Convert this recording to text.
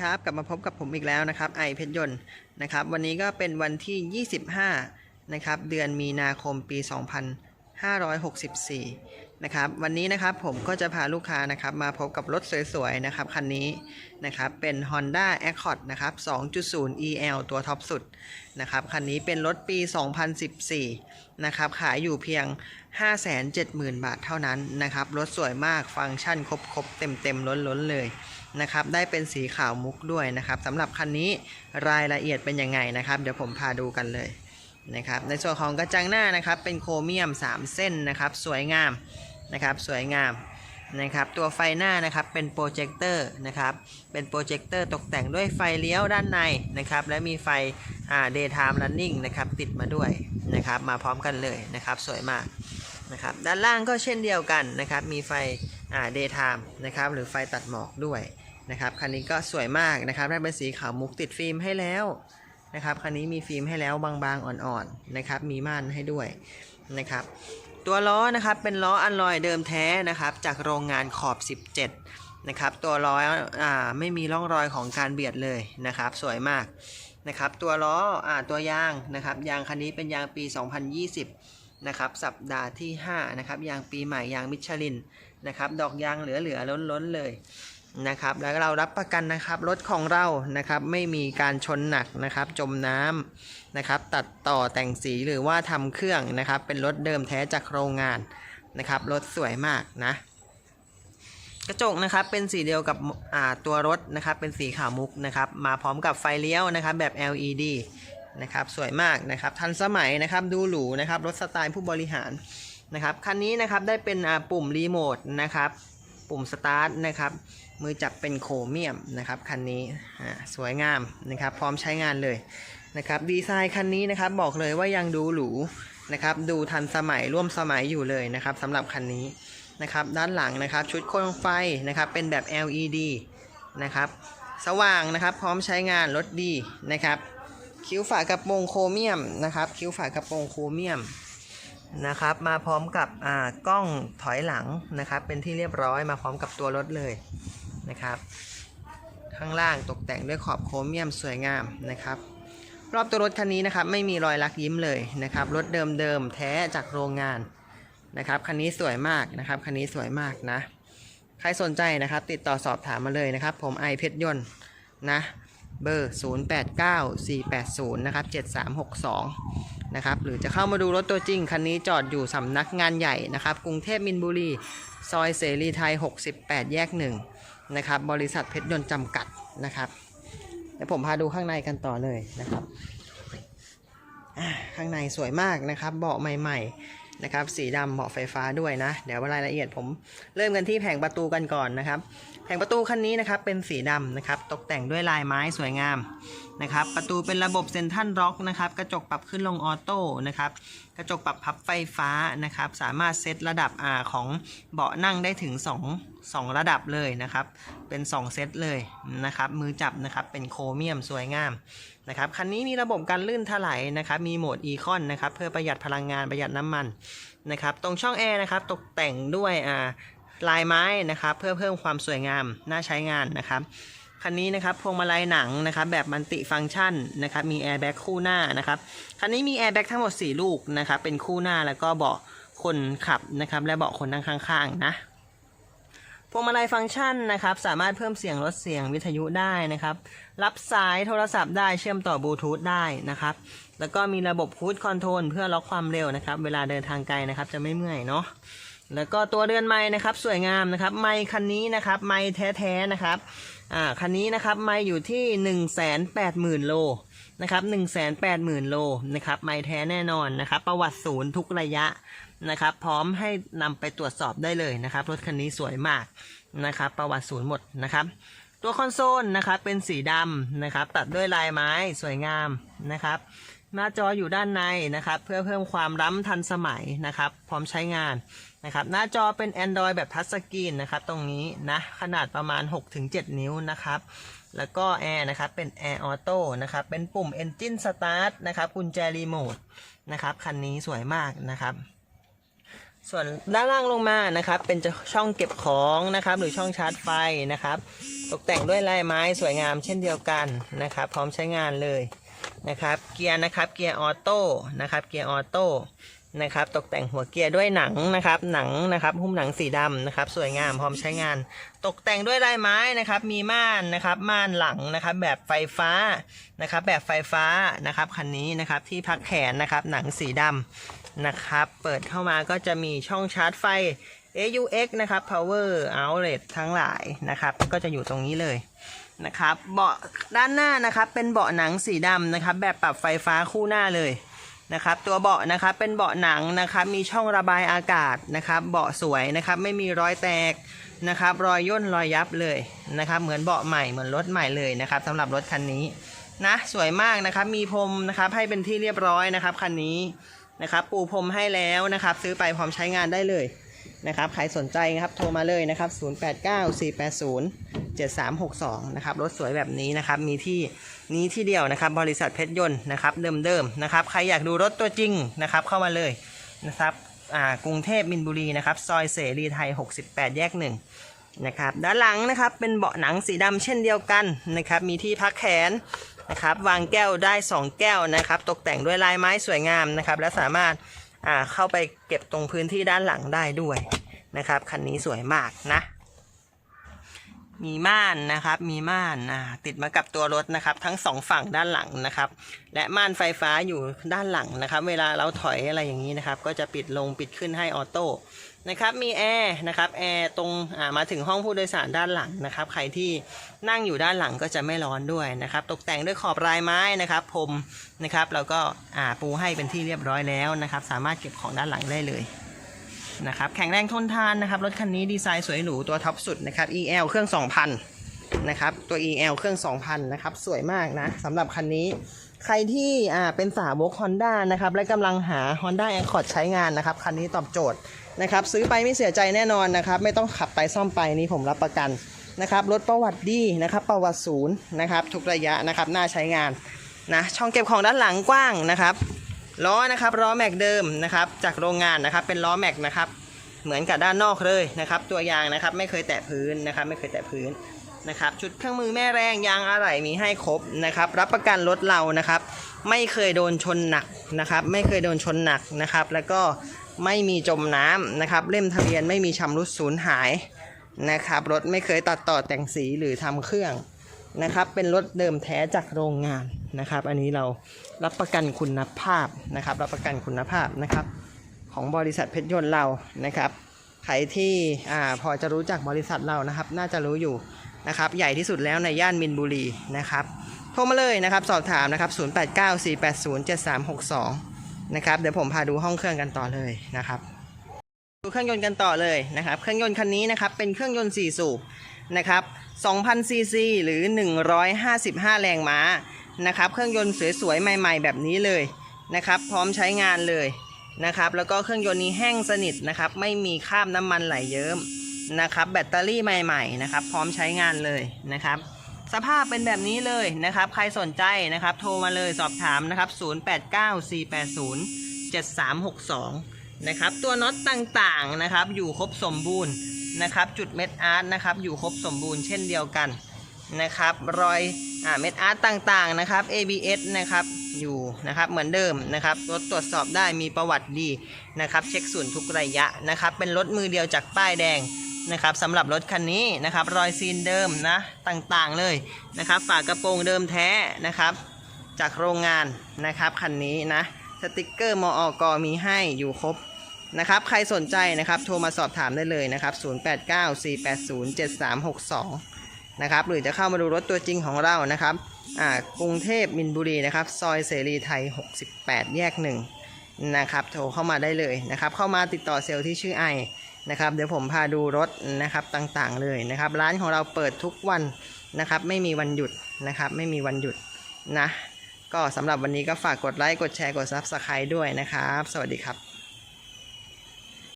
ครับกลับมาพบกับผมอีกแล้วนะครับไอเพชรยนต์นะครับวันนี้ก็เป็นวันที่ 25นะครับเดือนมีนาคมปี 2564นะครับวันนี้นะครับผมก็จะพาลูกค้านะครับมาพบกับรถสวยๆนะครับคันนี้นะครับเป็น Honda Accord นะครับ 2.0 EL ตัวท็อปสุดนะครับคันนี้เป็นรถปี 2014นะครับขายอยู่เพียง 570,000 บาทเท่านั้นนะครับรถสวยมากฟังก์ชันครบๆเต็มๆล้นๆเลย นะครับได้เป็นสีขาวมุกด้วยนะครับสำหรับคันนี้รายละเอียดเป็นยังไงนะครับ เดี๋ยวผมพาดูกันเลยนะครับในส่วนของกระจังหน้านะครับเป็นโครเมียม 3 เส้นนะครับสวยงามนะครับสวยงามนะครับตัวไฟหน้านะครับเป็นโปรเจคเตอร์นะครับเป็นโปรเจคเตอร์ตกแต่งด้วยไฟเลี้ยวด้านในนะครับและมีไฟอ่า daytime running นะครับติดมาด้วยนะครับมาพร้อมกันเลยนะครับสวยมากนะครับด้านล่างก็เช่นเดียวกันนะครับมีไฟ อ่า daytime นะครับหรือไฟตัดหมอกด้วยนะครับคันนี้ก็สวยมากนะครับได้เป็นสีขาวมุกติดฟิล์มให้แล้วนะครับคันนี้มีฟิล์มให้แล้วบางๆอ่อนๆนะครับมีม่านให้ด้วยนะครับตัวล้อนะครับเป็นล้ออันลอยเดิมแท้นะครับจากโรงงานขอบ 17นะครับตัวล้ออ่าไม่มีร่องรอยของการเบียดเลยนะครับสวยมากนะครับตัวล้ออ่าตัวยางนะครับยางคันนี้เป็นยางปี 2020นะครับสัปดาห์ที่5นะครับยางปีใหม่ยางมิชลิน นะครับ ดอกยางเหลือๆล้นๆเลยนะครับ แล้วเรารับประกันนะครับรถของเรานะครับไม่มีการชนหนักนะครับ จมน้ำนะครับ ตัดต่อแต่งสีหรือว่าทำเครื่องนะครับ เป็นรถเดิมแท้จากโรงงานนะครับรถสวยมากนะกระจกนะครับเป็นสีเดียวกับตัวรถนะครับ เป็นสีขาวมุกนะครับ มาพร้อมกับไฟเลี้ยวนะครับ แบบ LED นะครับ สวยมากนะครับ ทันสมัยนะครับ ดูหรูนะครับ รถสไตล์ผู้บริหาร นะครับคันนี้นะครับได้เป็นปุ่มรีโมทนะครับปุ่มสตาร์ทนะครับมือจับเป็นโครเมียมนะครับคันนี้สวยงามนะครับพร้อมใช้งานเลยนะครับดีไซน์คันนี้นะครับบอกเลยว่ายังดูหรูนะครับดูทันสมัยร่วมสมัยอยู่เลยนะครับสำหรับคันนี้นะครับด้านหลังนะครับชุดโคมไฟนะครับเป็นแบบ LED นะครับสว่างนะครับพร้อมใช้งานรถดีนะครับคิ้วฝากระโปรงโครเมียมนะครับคิ้วฝากระโปรงโครเมียม นะครับ มาพร้อมกับกล้องถอยหลังนะครับ เป็นที่เรียบร้อยมาพร้อมกับตัวรถเลยนะครับ ข้างล่างตกแต่งด้วยขอบโครเมียมสวยงามนะครับ รอบตัวรถคันนี้นะครับไม่มีรอยลักยิ้มเลยนะครับรถเดิมๆแท้จากโรงงานนะครับคันนี้สวยมากนะครับคันนี้สวยมากนะ ใครสนใจนะครับ ติดต่อสอบถามมาเลยนะครับ ผมไอเพชรยนต์นะเบอร์ 089480นะครับ7362 นะครับหรือจะเข้ามาดูรถตัวจริง คันนี้จอดอยู่สำนักงานใหญ่นะครับ กรุงเทพมินบุรี ซอยเสรีไทย 68 แยก1นะครับ บริษัทเพชรยนต์จำกัดนะครับเดี๋ยวผมพาดูข้างในกันต่อเลยนะครับ ข้างในสวยมากนะครับ เบาะใหม่ ๆ นะครับ สีดำเบาะไฟฟ้าด้วยนะ เดี๋ยวรายละเอียดผมเริ่มกันที่แผงประตูกันก่อนนะครับ งประตูคันนี้นะครับเป็นสีดำนะครับตกแต่งด้วยลายไม้สวยงามนะครับประตูเป็นระบบเซนทัลล็อกนะครับกระจกปรับขึ้นลงออโต้นะครับกระจกปรับพับไฟฟ้านะครับสามารถเซตระดับอ่าของเบาะนั่งได้ถึง 2 2 ระดับเลยนะครับเป็น 2 เซตเลยนะครับมือจับนะครับเป็นโครเมียมสวยงามนะครับคันนี้มีระบบการลื่นถลายนะครับมีโหมดอีคอนนะครับเพื่อประหยัดพลังงานประหยัดน้ำมันนะครับตรงช่องแอร์นะครับตกแต่งด้วยอ่า ลายไม้นะครับ เพื่อเพิ่มความสวยงามน่าใช้งานนะครับคันนี้นะครับพวงมาลัยหนังนะครับแบบมัลติฟังก์ชันนะครับมีแอร์แบ็กคู่หน้านะครับคันนี้มีแอร์แบ็กทั้งหมด 4 ลูกนะครับเป็นคู่หน้าแล้วก็เบาะคนขับนะครับและเบาะคนนั่งข้างๆนะพวงมาลัยฟังก์ชันนะครับสามารถเพิ่มเสียงลดเสียงวิทยุได้นะครับ รับสายโทรศัพท์ได้เชื่อมต่อบลูทูธได้นะครับ แล้วก็มีระบบคูดคอนโทรลเพื่อล็อกความเร็วนะครับ เวลาเดินทางไกลนะครับจะไม่เมื่อยเนาะ แล้วก็ตัวเรือนไม้นะครับสวยงามนะครับ ไม้คันนี้นะครับ ไม้แท้ๆนะครับอ่าคันนี้นะครับไม้อยู่ที่1นึ่งแสนแปดหมื่นโลนะครับหนึ่งแสนแปดหมื่นโลนะครับไม้แท้แน่นอนนะครับ ประวัติศูนย์ทุกระยะนะครับ พร้อมให้นำไปตรวจสอบได้เลยนะครับ รถคันนี้สวยมากนะครับ ประวัติศูนย์หมดนะครับ ตัวคอนโซลนะครับเป็นสีดำนะครับ ตัดด้วยลายไม้สวยงามนะครับ หน้าจออยู่ด้านในนะครับ เพื่อเพิ่มความล้ำทันสมัยนะครับ พร้อมใช้งานนะครับ หน้าจอเป็น Android แบบทัชสกรีนนะครับตรงนี้นะขนาดประมาณ 6-7 นิ้วนะครับแล้วก็แอร์นะครับเป็นแอร์ออโต้นะครับเป็นปุ่ม Engine Start นะครับกุญแจรีโมทนะครับคันนี้สวยมากนะครับ ส่วนด้านล่างลงมานะครับ เป็นช่องเก็บของนะครับ หรือช่องชาร์จไฟนะครับ ตกแต่งด้วยลายไม้สวยงามเช่นเดียวกันนะครับ พร้อมใช้งานเลย นะครับ เกียร์นะครับ เกียร์ออโต้นะครับ เกียร์ออโต้นะครับ ตกแต่งหัวเกียร์ด้วยหนังนะครับ หนังนะครับ หุ้มหนังสีดำนะครับ สวยงามพร้อมใช้งาน ตกแต่งด้วยลายไม้นะครับ มีม่านนะครับ ม่านหลังนะครับ แบบไฟฟ้านะครับ แบบไฟฟ้านะครับคันนี้นะครับ ที่พักแขนนะครับ หนังสีดำนะครับ เปิดเข้ามาก็จะมีช่องชาร์จไฟ AUX นะครับ power outlet ทั้งหลายนะครับ ก็จะอยู่ตรงนี้เลย นะครับเบาะด้านหน้านะครับเป็นเบาะหนังสีดำนะครับ แบบปรับไฟฟ้าคู่หน้าเลยนะครับ ตัวเบาะนะครับเป็นเบาะหนังนะครับ มีช่องระบายอากาศนะครับ เบาะสวยนะครับ ไม่มีรอยแตกนะครับ รอยย่นรอยยับเลยนะครับ เหมือนเบาะใหม่เหมือนรถใหม่เลยนะครับสำหรับรถคันนี้นะสวยมากนะครับ มีพรมนะครับให้เป็นที่เรียบร้อยนะครับคันนี้นะครับ ปูพรมให้แล้วนะครับ ซื้อไปพร้อมใช้งานได้เลยนะครับใครสนใจนะครับโทรมาเลยนะครับ 7362 นะครับ รถสวยแบบนี้นะครับ มีที่นี้ที่เดียวนะครับ บริษัทเพชรยนต์นะครับ เดิมๆนะครับ ใครอยากดูรถตัวจริงนะครับ เข้ามาเลยนะครับกรุงเทพมินบุรีนะครับ ซอยเสรีไทย 68 แยกหนึ่งนะครับ ด้านหลังนะครับเป็นเบาะหนังสีดำเช่นเดียวกันนะครับ มีที่พักแขนนะครับ วางแก้วได้ 2 แก้วนะครับ ตกแต่งด้วยลายไม้สวยงามนะครับ และสามารถเข้าไปเก็บตรงพื้นที่ด้านหลังได้ด้วยนะครับ คันนี้สวยมากนะ มีม่านนะครับ มีม่านอ่าติดมากับตัวรถนะครับ ทั้งสองฝั่งด้านหลังนะครับ และม่านไฟฟ้าอยู่ด้านหลังนะครับ เวลาเราถอยอะไรอย่างนี้นะครับ ก็จะปิดลงปิดขึ้นให้ออโต้นะครับ มีแอร์นะครับแอร์ตรงอ่ามาถึงห้องผู้โดยสารด้านหลังนะครับ ใครที่นั่งอยู่ด้านหลังก็จะไม่ร้อนด้วยนะครับ ตกแต่งด้วยขอบลายไม้นะครับพรมนะครับ แล้วก็อ่าปูให้เป็นที่เรียบร้อยแล้วนะครับ สามารถเก็บของด้านหลังได้เลย นะครับแข็งแรงทนทานนะครับรถคันนี้ดีไซน์สวยหรูตัวท็อปสุดนะครับ EL เครื่อง 2,000นะครับตัว EL เครื่อง 2,000นะครับสวยมากนะสำหรับคันนี้ ใครที่อ่าเป็นสาวก Honda นะครับและกำลังหา Honda Accord ใช้งานนะครับคันนี้ตอบโจทย์นะครับซื้อไปไม่เสียใจแน่นอนนะครับไม่ต้องขับไปซ่อมไปนี่ผมรับประกันนะครับรถประวัติดีนะครับประวัติศูนย์นะครับทุกระยะนะครับน่าใช้งานนะช่องเก็บของด้านหลังกว้างนะครับ ล้อนะครับล้อแม็กเดิมนะครับจากโรงงานนะครับเป็นล้อแม็กนะครับเหมือนกับด้านนอกเลยนะครับตัวยางนะครับไม่เคยแตะพื้นนะครับไม่เคยแตะพื้นนะครับชุดเครื่องมือแม่แรงยางอะไหล่มีให้ครบนะครับรับประกันรถเรานะครับไม่เคยโดนชนหนักนะครับไม่เคยโดนชนหนักนะครับแล้วก็ไม่มีจมน้ำนะครับเล่มทะเบียนไม่มีชำรุดสูญหายนะครับรถไม่เคยตัดต่อแต่งสีหรือทำเครื่อง นะครับ เป็นรถเดิมแท้จากโรงงานนะครับ อันนี้เรารับประกันคุณภาพนะครับ รับประกันคุณภาพนะครับ ของบริษัทเพชรยนต์เรานะครับใครที่อ่าพอจะรู้จักบริษัทเรานะครับ น่าจะรู้อยู่นะครับ ใหญ่ที่สุดแล้วในย่านมินบุรีนะครับโทรมาเลยนะครับ สอบถามนะครับ 0894807362 นะครับ เดี๋ยวผมพาดูห้องเครื่องกันต่อเลยนะครับ ดูเครื่องยนต์กันต่อเลยนะครับ เครื่องยนต์คันนี้นะครับ เป็นเครื่องยนต์4สูบนะครับ 2,000ซีซีหรือ 155 แรงม้านะครับ เครื่องยนต์สวยๆ ใหม่ๆ แบบนี้เลยนะครับ พร้อมใช้งานเลยนะครับ แล้วก็เครื่องยนต์นี้แห้งสนิทนะครับ ไม่มีคราบน้ำมันไหลเยิ้มนะครับ แบตเตอรี่ใหม่ๆ นะครับ พร้อมใช้งานเลยนะครับ สภาพเป็นแบบนี้เลยนะครับ ใครสนใจนะครับ โทรมาเลยสอบถามนะครับ 0894807362 นะครับ ตัวน็อตต่างๆ นะครับ อยู่ครบสมบูรณ์ นะครับ จุดเม็ดอาร์ตนะครับ อยู่ครบสมบูรณ์เช่นเดียวกันนะครับ รอยอ่าเม็ดอาร์ตต่างๆนะครับ ABS นะครับอยู่นะครับเหมือนเดิมนะครับรถตรวจสอบได้มีประวัติดีนะครับ เช็คศูนย์ทุกระยะนะครับ เป็นรถมือเดียวจากป้ายแดงนะครับสำหรับรถคันนี้นะครับ รอยซีนเดิมนะต่างๆเลยนะครับ ฝากระโปรงเดิมแท้นะครับ จากโรงงานนะครับคันนี้นะสติกเกอร์มออกมีให้อยู่ครบ นะครับใครสนใจนะครับโทรมาสอบถามได้เลยนะครับ 0894807362 นะครับหรือจะเข้ามาดูรถตัวจริงของเรานะครับอ่ากรุงเทพมินบุรีนะครับซอยเสรีไทย 68 แยกหนึ่งนะครับโทรเข้ามาได้เลยนะครับเข้ามาติดต่อเซลล์ที่ชื่อไอนะครับเดี๋ยวผมพาดูรถนะครับต่างๆเลยนะครับร้านของเราเปิดทุกวันนะครับไม่มีวันหยุดนะครับไม่มีวันหยุดนะก็สำหรับวันนี้ก็ฝากกดไลค์กดแชร์กด Subscribe ด้วยนะครับ สวัสดีครับ